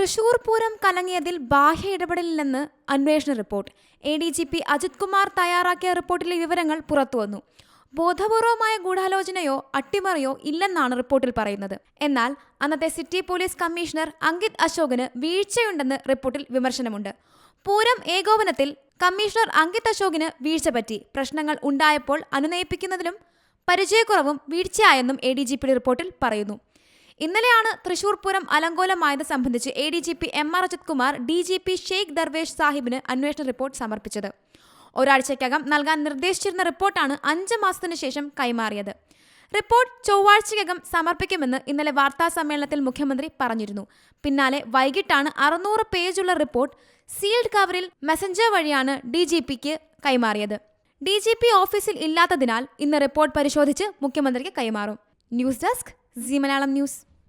തൃശൂർ പൂരം കലങ്ങിയതിൽ ബാഹ്യ ഇടപെടലില്ലെന്ന് അന്വേഷണ report. A D G P Ajith Kumar തയ്യാറാക്കിയ റിപ്പോർട്ടിലെ വിവരങ്ങൾ പുറത്തുവന്നു ബോധപൂർവമായ ഗൂഢാലോചനയോ അട്ടിമറിയോ ഇല്ലെന്നാണ് റിപ്പോർട്ടിൽ പറയുന്നത്. എന്നാൽ അന്നത്തെ സിറ്റി പോലീസ് കമ്മീഷണർ അങ്കിത് അശോകന് വീഴ്ചയുണ്ടെന്ന് റിപ്പോർട്ടിൽ വിമർശനമുണ്ട്. പൂരം ഏകോപനത്തിൽ കമ്മീഷണർ അങ്കിത് അശോകിന് വീഴ്ച പറ്റി. പ്രശ്നങ്ങൾ ഉണ്ടായപ്പോൾ അനുനയിപ്പിക്കുന്നതിലും പരിചയക്കുറവും വീഴ്ചയായെന്നും എ ഡി ജി പിയുടെ റിപ്പോർട്ടിൽ പറയുന്നു. ഇന്നലെയാണ് തൃശൂർ പൂരം അലങ്കോലമായത് സംബന്ധിച്ച് A D G P M R Ajith Kumar D G P Shaikh Darvesh സാഹിബിന് അന്വേഷണ റിപ്പോർട്ട് സമർപ്പിച്ചത്. ഒരാഴ്ചയ്ക്കകം നൽകാൻ നിർദ്ദേശിച്ചിരുന്ന റിപ്പോർട്ടാണ് അഞ്ച് മാസത്തിനു ശേഷം കൈമാറിയത്. റിപ്പോർട്ട് ചൊവ്വാഴ്ചയ്ക്കകം സമർപ്പിക്കുമെന്ന് ഇന്നലെ വാർത്താ സമ്മേളനത്തിൽ മുഖ്യമന്ത്രി പറഞ്ഞിരുന്നു. പിന്നാലെ വൈകിട്ടാണ് അറുന്നൂറ് പേജുള്ള റിപ്പോർട്ട് സീൽഡ് കവറിൽ മെസഞ്ചർ വഴിയാണ് ഡി ജി പിക്ക് കൈമാറിയത്. ഡി ജി പി ഓഫീസിൽ ഇല്ലാത്തതിനാൽ ഇന്ന് റിപ്പോർട്ട് പരിശോധിച്ച് മുഖ്യമന്ത്രിക്ക് കൈമാറും. News desk C Malayalam news.